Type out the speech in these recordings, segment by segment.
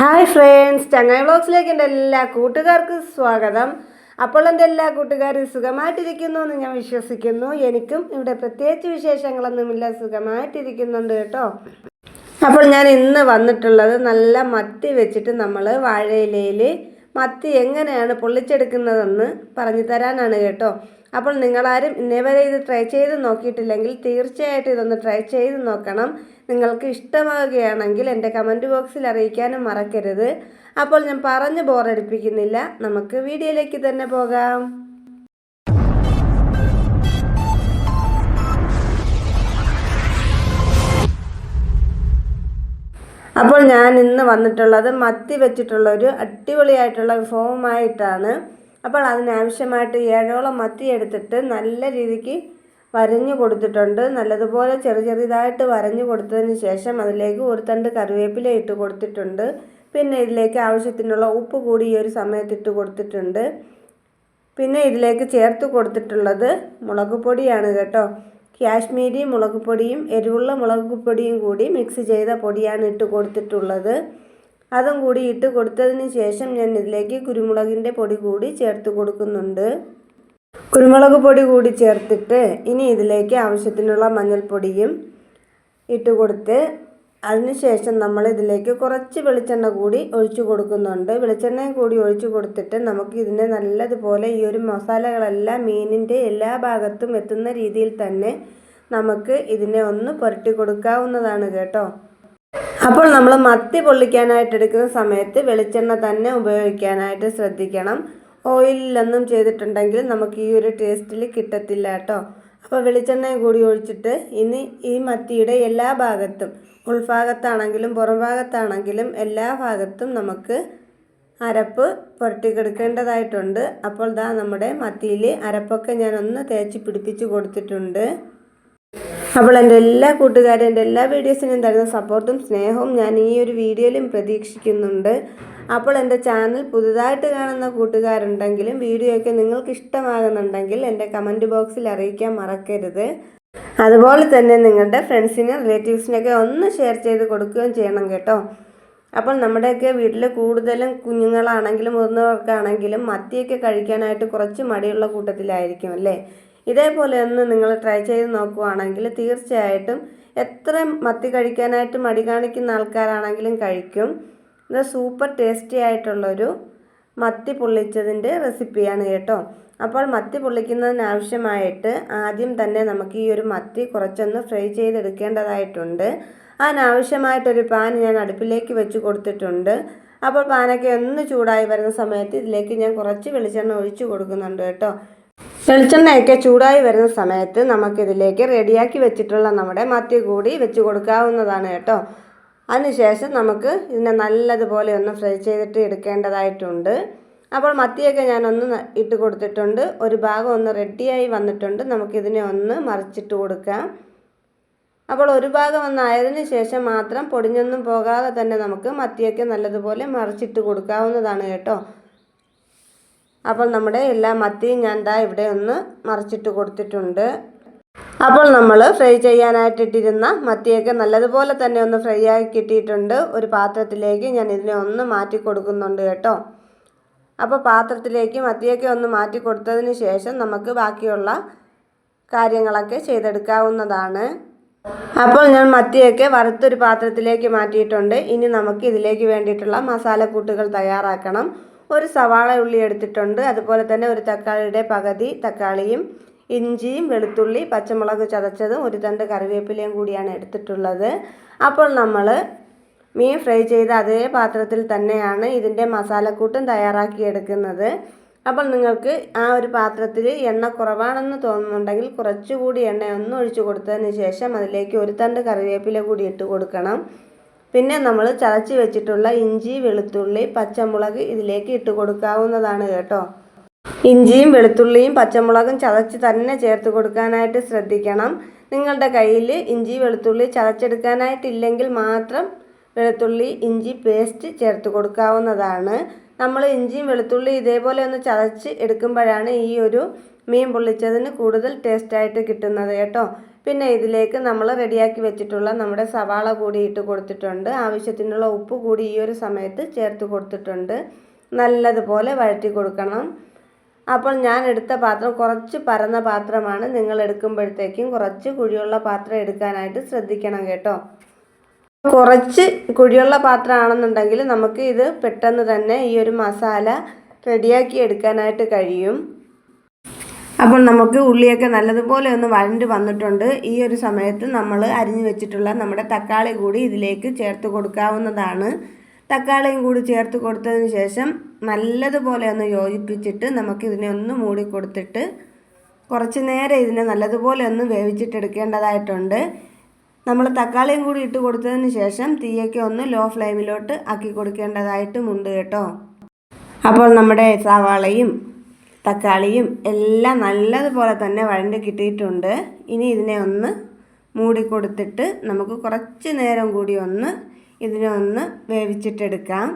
Hi friends ചങ്ങായി വ്ളോഗ്സിലേക്ക് എന്റെ എല്ലാ കൂട്ടുകാർക്കും സ്വാഗതം. അപ്പോൾ എന്റെ എല്ലാ കൂട്ടുകാരും സുഖമായിട്ടിരിക്കുന്നു എന്ന് ഞാൻ വിശ്വസിക്കുന്നു. എനിക്കും ഇവിടെ പ്രത്യേകിച്ച് വിശേഷങ്ങളൊന്നുമില്ല സുഖമായിട്ടിരിക്കുന്നുണ്ട് കേട്ടോ. അപ്പോൾ ഞാൻ ഇന്ന് വന്നിട്ടുള്ളത് നല്ല മത്തി വെച്ചിട്ട് നമ്മൾ വാഴയിലയിൽ മത്തി എങ്ങനെയാണ് പൊള്ളിച്ചെടുക്കുന്നതെന്ന് പറഞ്ഞു തരാനാണ് കേട്ടോ. അപ്പോൾ നിങ്ങളാരും ഇന്നേ വരെ ഇത് ട്രൈ ചെയ്ത് നോക്കിയിട്ടില്ലെങ്കിൽ തീർച്ചയായിട്ടും ഇതൊന്ന് ട്രൈ ചെയ്ത് നോക്കണം. നിങ്ങൾക്ക് ഇഷ്ടമാവുകയാണെങ്കിൽ എന്റെ കമന്റ് ബോക്സിൽ അറിയിക്കാനും മറക്കരുത്. അപ്പോൾ ഞാൻ പറഞ്ഞ് ബോറടിപ്പിക്കുന്നില്ല നമുക്ക് വീഡിയോയിലേക്ക് തന്നെ പോകാം. അപ്പോൾ ഞാൻ ഇന്ന് വന്നിട്ടുള്ളത് മത്തി വെച്ചിട്ടുള്ള ഒരു അടിപൊളിയായിട്ടുള്ള വിഭവമായിട്ടാണ് അപ്പോൾ അതിനാവശ്യമായിട്ട് ഏഴോളം മത്തി എടുത്തിട്ട് നല്ല രീതിക്ക് വരഞ്ഞു കൊടുത്തിട്ടുണ്ട്. നല്ലതുപോലെ ചെറു ചെറുതായിട്ട് വരഞ്ഞു കൊടുത്തതിന് ശേഷം അതിലേക്ക് ഒരു തണ്ട് കറിവേപ്പില ഇട്ട് കൊടുത്തിട്ടുണ്ട്. പിന്നെ ഇതിലേക്ക് ആവശ്യത്തിനുള്ള ഉപ്പ് കൂടി ഈ ഒരു സമയത്ത് ഇട്ട് കൊടുത്തിട്ടുണ്ട്. പിന്നെ ഇതിലേക്ക് ചേർത്ത് കൊടുത്തിട്ടുള്ളത് മുളക് പൊടിയാണ് കേട്ടോ. കാശ്മീരി മുളക് പൊടിയും എരിവുള്ള മുളക് പൊടിയും കൂടി മിക്സ് ചെയ്ത പൊടിയാണ് ഇട്ട് കൊടുത്തിട്ടുള്ളത്. അതും കൂടി ഇട്ട് കൊടുത്തതിന് ശേഷം ഞാൻ ഇതിലേക്ക് കുരുമുളകിന്റെ പൊടി കൂടി ചേർത്ത് കൊടുക്കുന്നുണ്ട്. കുരുമുളക് പൊടി കൂടി ചേർത്തിട്ട് ഇനി ഇതിലേക്ക് ആവശ്യത്തിനുള്ള മഞ്ഞൾപ്പൊടിയും ഇട്ട് കൊടുത്ത് അതിനുശേഷം നമ്മൾ ഇതിലേക്ക് കുറച്ച് വെളിച്ചെണ്ണ കൂടി ഒഴിച്ചു കൊടുക്കുന്നുണ്ട്. വെളിച്ചെണ്ണയും കൂടി ഒഴിച്ചു കൊടുത്തിട്ട് നമുക്ക് ഇതിനെ നല്ലതുപോലെ ഈ ഒരു മസാലകളെല്ലാം മീനിന്റെ എല്ലാ ഭാഗത്തും എത്തുന്ന രീതിയിൽ തന്നെ നമുക്ക് ഇതിനെ ഒന്ന് പുരട്ടി കൊടുക്കാവുന്നതാണ് കേട്ടോ. അപ്പോൾ നമ്മൾ മത്തി പൊള്ളിക്കാനായിട്ട് എടുക്കുന്ന സമയത്ത് വെളിച്ചെണ്ണ തന്നെ ഉപയോഗിക്കാനായിട്ട് ശ്രദ്ധിക്കണം. ഓയിലൊന്നും ചെയ്തിട്ടുണ്ടെങ്കിൽ നമുക്ക് ഈ ഒരു ടേസ്റ്റിൽ കിട്ടത്തില്ല കേട്ടോ. അപ്പോൾ വെളിച്ചെണ്ണയും കൂടി ഒഴിച്ചിട്ട് ഇനി ഈ മത്തിയുടെ എല്ലാ ഭാഗത്തും ഉൾഭാഗത്താണെങ്കിലും പുറം ഭാഗത്താണെങ്കിലും എല്ലാ ഭാഗത്തും നമുക്ക് അരപ്പ് പുരട്ടിക്കെടുക്കേണ്ടതായിട്ടുണ്ട്. അപ്പോൾ ദാ നമ്മുടെ മത്തിയിൽ അരപ്പൊക്കെ ഞാനൊന്ന് തേച്ച് പിടിപ്പിച്ച് കൊടുത്തിട്ടുണ്ട്. അപ്പോൾ എന്റെ എല്ലാ കൂട്ടുകാരും എന്റെ എല്ലാ വീഡിയോസിനും തരുന്ന സപ്പോർട്ടും സ്നേഹവും ഞാൻ ഈ ഒരു വീഡിയോയിലും പ്രതീക്ഷിക്കുന്നുണ്ട്. അപ്പോൾ എന്റെ ചാനൽ പുതുതായിട്ട് കാണുന്ന കൂട്ടുകാരുണ്ടെങ്കിലും വീഡിയോയൊക്കെ നിങ്ങൾക്ക് ഇഷ്ടമാകുന്നുണ്ടെങ്കിൽ എന്റെ കമന്റ് ബോക്സിൽ അറിയിക്കാൻ മറക്കരുത്. അതുപോലെ തന്നെ നിങ്ങളുടെ ഫ്രണ്ട്സിനും റിലേറ്റീവ്സിനൊക്കെ ഒന്ന് ഷെയർ ചെയ്ത് കൊടുക്കുകയും ചെയ്യണം കേട്ടോ. അപ്പോൾ നമ്മുടെയൊക്കെ വീട്ടിൽ കൂടുതലും കുഞ്ഞുങ്ങളാണെങ്കിലും മുതിർന്നവർക്കാണെങ്കിലും മത്തിയൊക്കെ കഴിക്കാനായിട്ട് കുറച്ച് മടിയുള്ള കൂട്ടത്തിലായിരിക്കും അല്ലേ? ഇതേപോലെ ഒന്ന് നിങ്ങൾ ട്രൈ ചെയ്ത് നോക്കുവാണെങ്കിൽ തീർച്ചയായിട്ടും എത്ര മത്തി കഴിക്കാനായിട്ട് മടി കാണിക്കുന്ന ആൾക്കാരാണെങ്കിലും കഴിക്കും. ഇത് സൂപ്പർ ടേസ്റ്റി ആയിട്ടുള്ളൊരു മത്തി പൊള്ളിച്ചതിന്റെ റെസിപ്പിയാണ് കേട്ടോ. അപ്പോൾ മത്തി പൊള്ളിക്കുന്നതിനാവശ്യമായിട്ട് ആദ്യം തന്നെ നമുക്ക് ഈ ഒരു മത്തി കുറച്ചൊന്ന് ഫ്രൈ ചെയ്തെടുക്കേണ്ടതായിട്ടുണ്ട്. അതിനാവശ്യമായിട്ടൊരു പാൻ ഞാൻ അടുപ്പിലേക്ക് വെച്ച് കൊടുത്തിട്ടുണ്ട്. അപ്പോൾ പാനൊക്കെ ഒന്ന് ചൂടായി വരുന്ന സമയത്ത് ഇതിലേക്ക് ഞാൻ കുറച്ച് വെളിച്ചെണ്ണ ഒഴിച്ചു കൊടുക്കുന്നുണ്ട് കേട്ടോ. വെളിച്ചെണ്ണയൊക്കെ ചൂടായി വരുന്ന സമയത്ത് നമുക്കിതിലേക്ക് റെഡിയാക്കി വെച്ചിട്ടുള്ള നമ്മുടെ മത്തി കൂടി വെച്ച് കൊടുക്കാവുന്നതാണ് കേട്ടോ. അതിനുശേഷം നമുക്ക് ഇതിനെ നല്ലതുപോലെ ഒന്ന് ഫ്രൈ ചെയ്തിട്ട് എടുക്കേണ്ടതായിട്ടുണ്ട്. അപ്പോൾ മത്തിയൊക്കെ ഞാനൊന്ന് ഇട്ട് കൊടുത്തിട്ടുണ്ട്. ഒരു ഭാഗം ഒന്ന് റെഡിയായി വന്നിട്ടുണ്ട്. നമുക്കിതിനെ ഒന്ന് മറിച്ചിട്ട് കൊടുക്കാം. അപ്പോൾ ഒരു ഭാഗം ഒന്നായതിന് ശേഷം മാത്രം പൊടിഞ്ഞൊന്നും പോകാതെ തന്നെ നമുക്ക് മത്തിയൊക്കെ നല്ലതുപോലെ മറിച്ചിട്ട് കൊടുക്കാവുന്നതാണ് കേട്ടോ. അപ്പോൾ നമ്മുടെ എല്ലാ മത്തിയും ഞാൻ ദാ ഇവിടെ ഒന്ന് മറിച്ചിട്ട് കൊടുത്തിട്ടുണ്ട്. അപ്പോൾ നമ്മൾ ഫ്രൈ ചെയ്യാനായിട്ടിട്ടിരുന്ന മത്തിയൊക്കെ നല്ലതുപോലെ തന്നെ ഒന്ന് ഫ്രൈ ആയി കിട്ടിയിട്ടുണ്ട്. ഒരു പാത്രത്തിലേക്ക് ഞാൻ ഇതിനെ ഒന്ന് മാറ്റി കൊടുക്കുന്നുണ്ട് കേട്ടോ. അപ്പോൾ പാത്രത്തിലേക്ക് മത്തിയൊക്കെ ഒന്ന് മാറ്റി കൊടുത്തതിന് ശേഷം നമുക്ക് ബാക്കിയുള്ള കാര്യങ്ങളൊക്കെ ചെയ്തെടുക്കാവുന്നതാണ്. അപ്പോൾ ഞാൻ മത്തിയൊക്കെ വറുത്തൊരു പാത്രത്തിലേക്ക് മാറ്റിയിട്ടുണ്ട്. ഇനി നമുക്ക് ഇതിലേക്ക് വേണ്ടിയിട്ടുള്ള മസാലക്കൂട്ടുകൾ തയ്യാറാക്കണം. ഒരു സവാള ഉള്ളി എടുത്തിട്ടുണ്ട്. അതുപോലെ തന്നെ ഒരു തക്കാളിയുടെ പകുതി തക്കാളിയും ഇഞ്ചിയും വെളുത്തുള്ളി പച്ചമുളക് ചതച്ചതും ഒരു തണ്ട് കറിവേപ്പിലയും കൂടിയാണ് എടുത്തിട്ടുള്ളത്. അപ്പോൾ നമ്മൾ മീൻ ഫ്രൈ ചെയ്ത അതേ പാത്രത്തിൽ തന്നെയാണ് ഇതിന്റെ മസാലക്കൂട്ടും തയ്യാറാക്കിയെടുക്കുന്നത് അപ്പോൾ നിങ്ങൾക്ക് ആ ഒരു പാത്രത്തിൽ എണ്ണ കുറവാണെന്ന് തോന്നുന്നുണ്ടെങ്കിൽ കുറച്ചുകൂടി എണ്ണ ഒന്ന് കൊടുത്തതിന് ശേഷം അതിലേക്ക് ഒരു തണ്ട് കറിവേപ്പില കൂടി ഇട്ട് കൊടുക്കണം. പിന്നെ നമ്മൾ ചതച്ച് വെച്ചിട്ടുള്ള ഇഞ്ചി വെളുത്തുള്ളി പച്ചമുളക് ഇതിലേക്ക് ഇട്ട് കൊടുക്കാവുന്നതാണ് കേട്ടോ. ഇഞ്ചിയും വെളുത്തുള്ളിയും പച്ചമുളകും ചതച്ച് തന്നെ ചേർത്ത് കൊടുക്കാനായിട്ട് ശ്രദ്ധിക്കണം. നിങ്ങളുടെ കയ്യിൽ ഇഞ്ചി വെളുത്തുള്ളി ചതച്ചെടുക്കാനായിട്ടില്ലെങ്കിൽ മാത്രം വെളുത്തുള്ളി ഇഞ്ചി പേസ്റ്റ് ചേർത്ത് കൊടുക്കാവുന്നതാണ്. നമ്മൾ ഇഞ്ചിയും വെളുത്തുള്ളി ഇതേപോലെ ഒന്ന് ചതച്ച് എടുക്കുമ്പോഴാണ് ഈ ഒരു മീൻ പൊള്ളിച്ചതിന് കൂടുതൽ ടേസ്റ്റായിട്ട് കിട്ടുന്നത് കേട്ടോ. പിന്നെ ഇതിലേക്ക് നമ്മൾ റെഡിയാക്കി വെച്ചിട്ടുള്ള നമ്മുടെ സവാള കൂടി ഇട്ട് കൊടുത്തിട്ടുണ്ട്. ആവശ്യത്തിനുള്ള ഉപ്പ് കൂടി ഈ ഒരു സമയത്ത് ചേർത്ത് കൊടുത്തിട്ടുണ്ട്. നല്ലതുപോലെ വഴറ്റി കൊടുക്കണം. അപ്പോൾ ഞാൻ എടുത്ത പാത്രം കുറച്ച് പരന്ന പാത്രമാണ് നിങ്ങൾ എടുക്കുമ്പോഴത്തേക്കും കുറച്ച് കുഴിയുള്ള പാത്രം എടുക്കാനായിട്ട് ശ്രദ്ധിക്കണം കേട്ടോ. കുറച്ച് കുഴിയുള്ള പാത്രമാണെന്നുണ്ടെങ്കിൽ നമുക്ക് ഇത് പെട്ടെന്ന് തന്നെ ഈ ഒരു മസാല റെഡിയാക്കി എടുക്കാനായിട്ട് കഴിയും. അപ്പോൾ നമുക്ക് ഉള്ളിയൊക്കെ നല്ലതുപോലെ ഒന്ന് വഴണ്ട് വന്നിട്ടുണ്ട്. ഈ ഒരു സമയത്ത് നമ്മൾ അരിഞ്ഞു വെച്ചിട്ടുള്ള നമ്മുടെ തക്കാളി കൂടി ഇതിലേക്ക് ചേർത്ത് കൊടുക്കാവുന്നതാണ്. തക്കാളിയും കൂടി ചേർത്ത് കൊടുത്തതിന് ശേഷം നല്ലതുപോലെ ഒന്ന് യോജിപ്പിച്ചിട്ട് നമുക്ക് ഇതിനെ ഒന്ന് മൂടി കൊടുത്തിട്ട് കുറച്ച് നേരം ഇതിനെ നല്ലതുപോലെ ഒന്ന് വേവിച്ചിട്ടെടുക്കേണ്ടതായിട്ടുണ്ട് നമ്മൾ തക്കാളിയും കൂടി ഇട്ട് കൊടുത്തതിന് ശേഷം തീയൊക്കെ ഒന്ന് ലോ ഫ്ലെയിമിലോട്ട് ആക്കി കൊടുക്കേണ്ടതായിട്ടുമുണ്ട് കേട്ടോ. അപ്പോൾ നമ്മുടെ സവാളയും തക്കാളിയും എല്ലാം നല്ലതുപോലെ തന്നെ വഴണ്ട് കിട്ടിയിട്ടുണ്ട്. ഇനി ഇതിനെ ഒന്ന് മൂടിക്കൊടുത്തിട്ട് നമുക്ക് കുറച്ച് നേരം കൂടി ഒന്ന് ഇതിനെ ഒന്ന് വേവിച്ചിട്ടെടുക്കാം.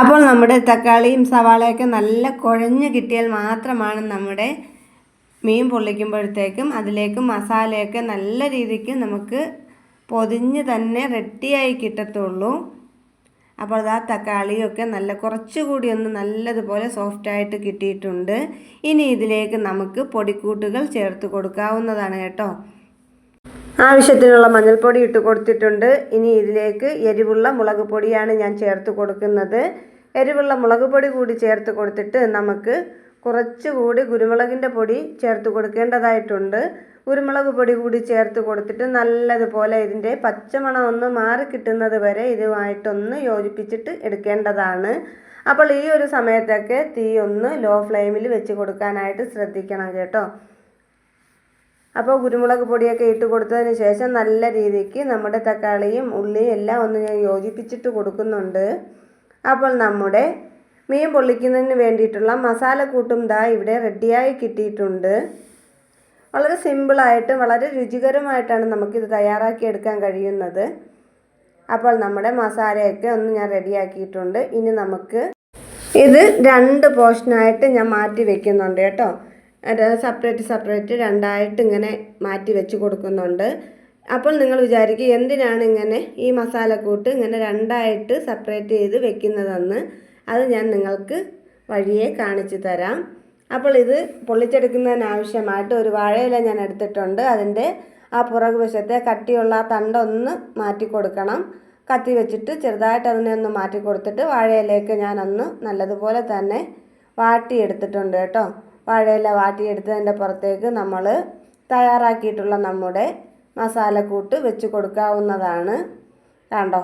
അപ്പോൾ നമ്മുടെ തക്കാളിയും സവാളയൊക്കെ നല്ല കുഴഞ്ഞ് കിട്ടിയാൽ മാത്രമാണ് നമ്മുടെ മീൻ പൊള്ളിക്കുമ്പോഴത്തേക്കും അതിലേക്ക് മസാലയൊക്കെ നല്ല രീതിക്ക് നമുക്ക് പൊതിഞ്ഞ് തന്നെ റെഡിയായി കിട്ടത്തുള്ളൂ. അപ്പോൾ അത് ആ തക്കാളിയൊക്കെ നല്ല കുറച്ചുകൂടി ഒന്ന് നല്ലതുപോലെ സോഫ്റ്റായിട്ട് കിട്ടിയിട്ടുണ്ട്. ഇനി ഇതിലേക്ക് നമുക്ക് പൊടിക്കൂട്ടുകൾ ചേർത്ത് കൊടുക്കാവുന്നതാണ് കേട്ടോ. ആവശ്യത്തിനുള്ള മഞ്ഞൾപ്പൊടി ഇട്ട് കൊടുത്തിട്ടുണ്ട്. ഇനി ഇതിലേക്ക് എരിവുള്ള മുളക് പൊടിയാണ് ഞാൻ ചേർത്ത് കൊടുക്കുന്നത്. എരിവുള്ള മുളക് പൊടി കൂടി ചേർത്ത് കൊടുത്തിട്ട് നമുക്ക് കുറച്ചുകൂടി കുരുമുളകിന്റെ പൊടി ചേർത്ത് കൊടുക്കേണ്ടതായിട്ടുണ്ട്. കുരുമുളക് പൊടി കൂടി ചേർത്ത് കൊടുത്തിട്ട് നല്ലതുപോലെ ഇതിന്റെ പച്ചമണം ഒന്ന് മാറി കിട്ടുന്നത് വരെ ഇതുമായിട്ടൊന്ന് യോജിപ്പിച്ചിട്ട് എടുക്കേണ്ടതാണ്. അപ്പോൾ ഈ ഒരു സമയത്തൊക്കെ തീ ഒന്ന് ലോ ഫ്ലെയിമിൽ വെച്ച് കൊടുക്കാനായിട്ട് ശ്രദ്ധിക്കണം കേട്ടോ. അപ്പോൾ കുരുമുളക് പൊടിയൊക്കെ ഇട്ട് കൊടുത്തതിന് ശേഷം നല്ല രീതിക്ക് നമ്മുടെ തക്കാളിയും ഉള്ളിയും എല്ലാം ഒന്ന് ഞാൻ യോജിപ്പിച്ചിട്ട് കൊടുക്കുന്നുണ്ട്. അപ്പോൾ നമ്മുടെ മീൻ പൊള്ളിക്കുന്നതിന് വേണ്ടിയിട്ടുള്ള മസാലക്കൂട്ടും ദാ ഇവിടെ റെഡിയായി കിട്ടിയിട്ടുണ്ട്. വളരെ സിമ്പിളായിട്ടും വളരെ രുചികരമായിട്ടാണ് നമുക്കിത് തയ്യാറാക്കിയെടുക്കാൻ കഴിയുന്നത്. അപ്പോൾ നമ്മുടെ മസാലയൊക്കെ ഒന്ന് ഞാൻ റെഡിയാക്കിയിട്ടുണ്ട്. ഇനി നമുക്ക് ഇത് രണ്ട് പോർഷനായിട്ട് ഞാൻ മാറ്റി വെക്കുന്നുണ്ട് കേട്ടോ. സെപ്പറേറ്റ് സെപ്പറേറ്റ് രണ്ടായിട്ട് ഇങ്ങനെ മാറ്റി വെച്ച് കൊടുക്കുന്നുണ്ട്. അപ്പോൾ നിങ്ങൾ വിചാരിക്കും എന്തിനാണ് ഇങ്ങനെ ഈ മസാലക്കൂട്ട് ഇങ്ങനെ രണ്ടായിട്ട് സെപ്പറേറ്റ് ചെയ്ത് വെക്കുന്നതെന്ന്. അത് ഞാൻ നിങ്ങൾക്ക് വഴിയെ കാണിച്ചു തരാം. അപ്പോൾ ഇത് പൊള്ളിച്ചെടുക്കുന്നതിനാവശ്യമായിട്ട് ഒരു വാഴയില ഞാൻ എടുത്തിട്ടുണ്ട്. അതിന്റെ ആ പുറകു വശത്തെ കട്ടിയുള്ള ആ തണ്ടൊന്ന് മാറ്റി കൊടുക്കണം. കത്തി വെച്ചിട്ട് ചെറുതായിട്ട് അതിനെ ഒന്ന് മാറ്റി കൊടുത്തിട്ട് വാഴയിലേക്ക് ഞാനൊന്ന് നല്ലതുപോലെ തന്നെ വാട്ടിയെടുത്തിട്ടുണ്ട് കേട്ടോ. വാഴയില വാട്ടിയെടുത്തതിന്റെ പുറത്തേക്ക് നമ്മൾ തയ്യാറാക്കിയിട്ടുള്ള നമ്മുടെ മസാലക്കൂട്ട് വെച്ച് കൊടുക്കാവുന്നതാണ് കണ്ടോ?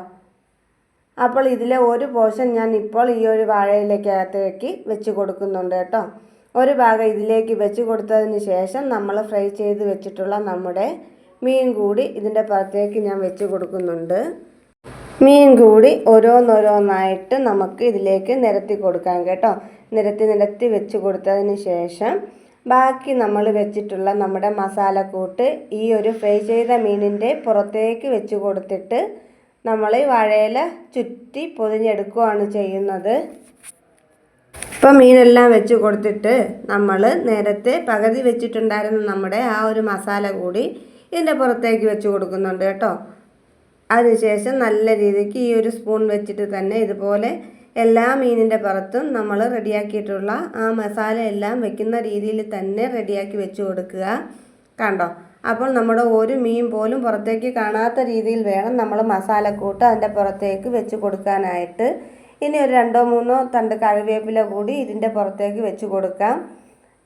അപ്പോൾ ഇതിലെ ഒരു പോഷൻ ഞാൻ ഇപ്പോൾ ഈ ഒരു വാഴയിലേക്കകത്തേക്ക് വെച്ച് കൊടുക്കുന്നുണ്ട് കേട്ടോ. ഒരു ഭാഗം ഇതിലേക്ക് വെച്ച് കൊടുത്തതിന് ശേഷം നമ്മൾ ഫ്രൈ ചെയ്ത് വെച്ചിട്ടുള്ള നമ്മുടെ മീൻ കൂടി ഇതിന്റെ പുറത്തേക്ക് ഞാൻ വെച്ച് കൊടുക്കുന്നുണ്ട്. മീൻ കൂടി ഓരോന്നോരോന്നായിട്ട് നമുക്ക് ഇതിലേക്ക് നിരത്തി കൊടുക്കാം കേട്ടോ. നിരത്തി നിരത്തി വെച്ച് കൊടുത്തതിന് ശേഷം ബാക്കി നമ്മൾ വെച്ചിട്ടുള്ള നമ്മുടെ മസാലക്കൂട്ട് ഈ ഒരു ഫ്രൈ ചെയ്ത മീനിന്റെ പുറത്തേക്ക് വെച്ച് കൊടുത്തിട്ട് നമ്മൾ വാഴയില ചുറ്റി പൊതിഞ്ഞെടുക്കുകയാണ് ചെയ്യുന്നത്. ഇപ്പം മീനെല്ലാം വെച്ച് കൊടുത്തിട്ട് നമ്മൾ നേരത്തെ പകുതി വെച്ചിട്ടുണ്ടായിരുന്ന നമ്മുടെ ആ ഒരു മസാല കൂടി ഇതിന്റെ പുറത്തേക്ക് വെച്ച് കൊടുക്കുന്നുണ്ട് കേട്ടോ. അതിനുശേഷം നല്ല രീതിക്ക് ഈ ഒരു സ്പൂൺ വെച്ചിട്ട് തന്നെ ഇതുപോലെ എല്ലാ മീനിന്റെ പുറത്തും നമ്മൾ റെഡിയാക്കിയിട്ടുള്ള ആ മസാല എല്ലാം വെക്കുന്ന രീതിയിൽ തന്നെ റെഡിയാക്കി വെച്ച് കൊടുക്കുക കണ്ടോ. അപ്പോൾ നമ്മുടെ ഒരു മീൻ പോലും പുറത്തേക്ക് കാണാത്ത രീതിയിൽ വേണം നമ്മൾ മസാലക്കൂട്ട് അതിന്റെ പുറത്തേക്ക് വെച്ച് കൊടുക്കാനായിട്ട്. ഇനി ഒരു രണ്ടോ മൂന്നോ തണ്ട് കറിവേപ്പില കൂടി ഇതിന്റെ പുറത്തേക്ക് വെച്ച് കൊടുക്കാം.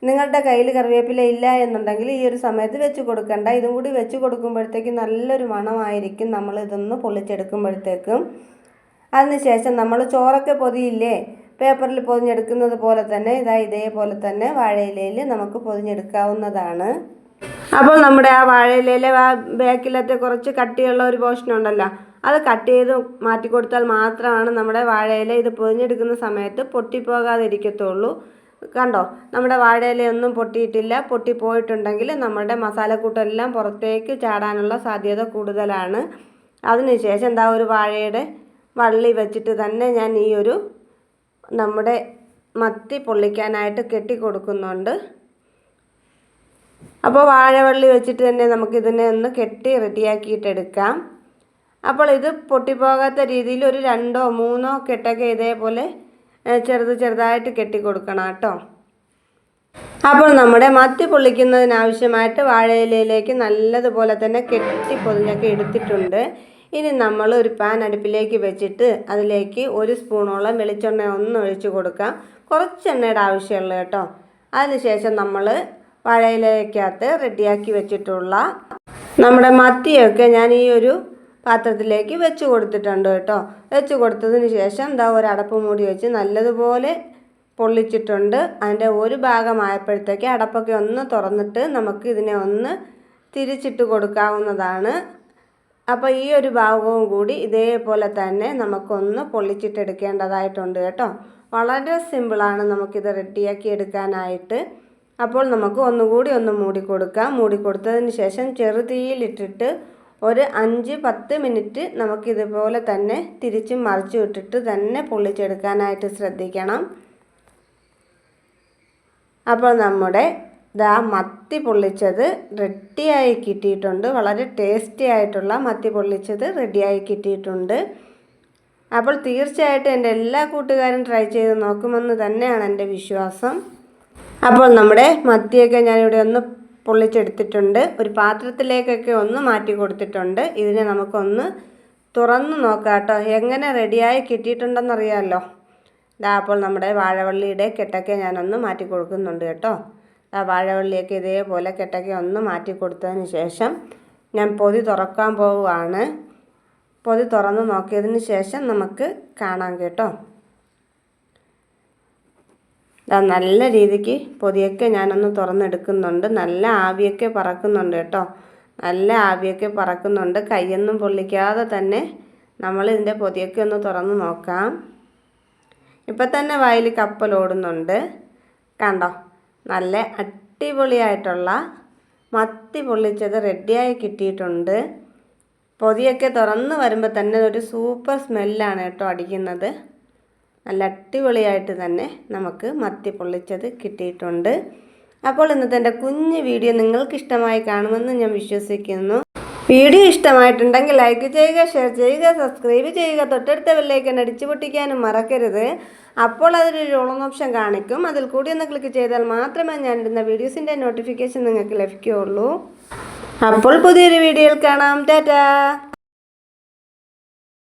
നിങ്ങളുടെ കയ്യിൽ കറിവേപ്പില ഇല്ല എന്നുണ്ടെങ്കിൽ ഈ ഒരു സമയത്ത് വെച്ച് കൊടുക്കണ്ട. ഇതും കൂടി വെച്ച് കൊടുക്കുമ്പോഴത്തേക്ക് നല്ലൊരു മണമായിരിക്കും നമ്മൾ ഇതൊന്ന് പൊള്ളിച്ചെടുക്കുമ്പോഴത്തേക്കും അതിനുശേഷം നമ്മൾ ചോറൊക്കെ പൊതിയില്ലേ? പേപ്പറിൽ പൊതിഞ്ഞെടുക്കുന്നത് പോലെ തന്നെ ഇതാ ഇതേപോലെ തന്നെ വാഴയിലയിൽ നമുക്ക് പൊതിഞ്ഞെടുക്കാവുന്നതാണ്. അപ്പോൾ നമ്മുടെ ആ വാഴയിലയിലെ ആ ബാക്കിലത്തെ കുറച്ച് കട്ടിയുള്ള ഒരു പോർഷൻ ഉണ്ടല്ലോ അത് കട്ട് ചെയ്ത് മാറ്റി കൊടുത്താൽ മാത്രമാണ് നമ്മുടെ വാഴയില ഇത് പൊതിഞ്ഞെടുക്കുന്ന സമയത്ത് പൊട്ടിപ്പോകാതിരിക്കത്തുള്ളൂ. കണ്ടോ? നമ്മുടെ വാഴയില ഒന്നും പൊട്ടിയിട്ടില്ല. പൊട്ടിപ്പോയിട്ടുണ്ടെങ്കിൽ നമ്മുടെ മസാലക്കൂട്ടെല്ലാം പുറത്തേക്ക് ചാടാനുള്ള സാധ്യത കൂടുതലാണ്. അതിനുശേഷം എന്താ ഒരു വാഴയുടെ വള്ളി വെച്ചിട്ട് തന്നെ ഞാൻ ഈ ഒരു നമ്മുടെ മത്തി പൊള്ളിക്കാനായിട്ട് കെട്ടി കൊടുക്കുന്നുണ്ട് അപ്പോൾ വാഴവള്ളി വെച്ചിട്ട് തന്നെ നമുക്കിതിനെ ഒന്ന് കെട്ടി റെഡിയാക്കിയിട്ടെടുക്കാം. അപ്പോൾ ഇത് പൊട്ടിപ്പോകാത്ത രീതിയിൽ ഒരു രണ്ടോ മൂന്നോ കെട്ടൊക്കെ ഇതേപോലെ ചെറുത് ചെറുതായിട്ട് കെട്ടി കൊടുക്കണം കേട്ടോ. അപ്പോൾ നമ്മുടെ മത്തി പൊള്ളിക്കുന്നതിനാവശ്യമായിട്ട് വാഴയിലയിലേക്ക് നല്ലതുപോലെ തന്നെ കെട്ടി പൊതിഞ്ഞൊക്കെ എടുത്തിട്ടുണ്ട്. ഇനി നമ്മൾ ഒരു പാൻ അടുപ്പിലേക്ക് വെച്ചിട്ട് അതിലേക്ക് ഒരു സ്പൂണോളം വെളിച്ചെണ്ണ ഒന്ന് ഒഴിച്ചു കൊടുക്കാം. കുറച്ച് എണ്ണയുടെ ആവശ്യമുള്ളൂ കേട്ടോ. അതിനുശേഷം നമ്മൾ വാഴയിലേക്കകത്ത് റെഡിയാക്കി വെച്ചിട്ടുള്ള നമ്മുടെ മത്തിയൊക്കെ ഞാൻ ഈ ഒരു പാത്രത്തിലേക്ക് വെച്ച് കൊടുത്തിട്ടുണ്ട് കേട്ടോ. വെച്ച് കൊടുത്തതിന് ശേഷം എന്താ ഒരു അടപ്പ് മൂടി വെച്ച് നല്ലതുപോലെ പൊള്ളിച്ചിട്ടുണ്ട്. അതിന്റെ ഒരു ഭാഗമായപ്പോഴത്തേക്ക് അടപ്പൊക്കെ ഒന്ന് തുറന്നിട്ട് നമുക്ക് ഇതിനെ ഒന്ന് തിരിച്ചിട്ട് കൊടുക്കാവുന്നതാണ്. അപ്പോൾ ഈ ഒരു ഭാഗവും കൂടി ഇതേപോലെ തന്നെ നമുക്കൊന്ന് പൊള്ളിച്ചിട്ടെടുക്കേണ്ടതായിട്ടുണ്ട് കേട്ടോ. വളരെ സിമ്പിളാണ് നമുക്കിത് റെഡിയാക്കി എടുക്കാനായിട്ട്. അപ്പോൾ നമുക്ക് ഒന്നുകൂടി ഒന്ന് മൂടി കൊടുക്കാം. മൂടി കൊടുത്തതിന് ശേഷം ചെറുതീയിലിട്ടിട്ട് ഒരു അഞ്ച് പത്ത് മിനിറ്റ് നമുക്കിതുപോലെ തന്നെ തിരിച്ചും മറിച്ചു ഇട്ടിട്ട് തന്നെ പൊള്ളിച്ചെടുക്കാനായിട്ട് ശ്രദ്ധിക്കണം. അപ്പോൾ നമ്മുടെ ദാ മത്തി പൊള്ളിച്ചത് റെഡിയായി കിട്ടിയിട്ടുണ്ട്. വളരെ ടേസ്റ്റി ആയിട്ടുള്ള മത്തി പൊള്ളിച്ചത് റെഡിയായി കിട്ടിയിട്ടുണ്ട്. അപ്പോൾ തീർച്ചയായിട്ടും എന്റെ എല്ലാ കൂട്ടുകാരും ട്രൈ ചെയ്ത് നോക്കുമെന്ന് തന്നെയാണ് എന്റെ വിശ്വാസം. അപ്പോൾ നമ്മുടെ മത്തിയൊക്കെ ഞാനിവിടെ ഒന്ന് പൊള്ളിച്ചെടുത്തിട്ടുണ്ട്. ഒരു പാത്രത്തിലേക്കൊക്കെ ഒന്ന് മാറ്റി കൊടുത്തിട്ടുണ്ട്. ഇതിനെ നമുക്കൊന്ന് തുറന്ന് നോക്കാം കേട്ടോ. എങ്ങനെ റെഡിയായി കിട്ടിയിട്ടുണ്ടെന്നറിയാമല്ലോ ഇതാ അപ്പോൾ നമ്മുടെ വാഴവള്ളിയുടെ കെട്ടൊക്കെ ഞാനൊന്ന് മാറ്റി കൊടുക്കുന്നുണ്ട് കേട്ടോ. ആ വാഴവള്ളിയൊക്കെ ഇതേപോലെ കെട്ടൊക്കെ ഒന്ന് മാറ്റി കൊടുത്തതിന് ശേഷം ഞാൻ പൊതി തുറക്കാൻ പോവുകയാണ്. പൊതി തുറന്ന് നോക്കിയതിന് ശേഷം നമുക്ക് കാണാം കേട്ടോ. നല്ല രീതിക്ക് പൊതിയൊക്കെ ഞാനൊന്ന് തുറന്നെടുക്കുന്നുണ്ട്. നല്ല ആവിയൊക്കെ പറക്കുന്നുണ്ട് കേട്ടോ. നല്ല ആവിയൊക്കെ പറക്കുന്നുണ്ട്. കൈയൊന്നും പൊള്ളിക്കാതെ തന്നെ നമ്മൾ ഇതിന്റെ പൊതിയൊക്കെ ഒന്ന് തുറന്ന് നോക്കാം. ഇപ്പം തന്നെ വായിൽ കപ്പലോടുന്നുണ്ട് കണ്ടോ? നല്ല അടിപൊളിയായിട്ടുള്ള മത്തി പൊള്ളിച്ചത് റെഡിയായി കിട്ടിയിട്ടുണ്ട്. പൊതിയൊക്കെ തുറന്ന് വരുമ്പോൾ തന്നെ ഒരു സൂപ്പർ സ്മെല്ലാണ് കേട്ടോ അടിക്കുന്നത്. നല്ല അടിപൊളിയായിട്ട് തന്നെ നമുക്ക് മത്തി പൊള്ളിച്ചത് കിട്ടിയിട്ടുണ്ട്. അപ്പോൾ ഇന്നത്തെ എന്റെ കുഞ്ഞ് വീഡിയോ നിങ്ങൾക്ക് ഇഷ്ടമായി കാണുമെന്ന് ഞാൻ വിശ്വസിക്കുന്നു. വീഡിയോ ഇഷ്ടമായിട്ടുണ്ടെങ്കിൽ ലൈക്ക് ചെയ്യുക ഷെയർ ചെയ്യുക സബ്സ്ക്രൈബ് ചെയ്യുക തൊട്ടടുത്ത ബെല്ലൈക്കൻ അടിച്ചു പൊട്ടിക്കാനും മറക്കരുത്. അപ്പോൾ അതിലൊരു ഓളം ഓപ്ഷൻ കാണിക്കും. അതിൽ കൂടി ഒന്ന് ക്ലിക്ക് ചെയ്താൽ മാത്രമേ ഞാൻ ഇടുന്ന വീഡിയോസിന്റെ നോട്ടിഫിക്കേഷൻ നിങ്ങൾക്ക് ലഭിക്കുകയുള്ളൂ. അപ്പോൾ പുതിയൊരു വീഡിയോയിൽ കാണാം. ടാറ്റാ!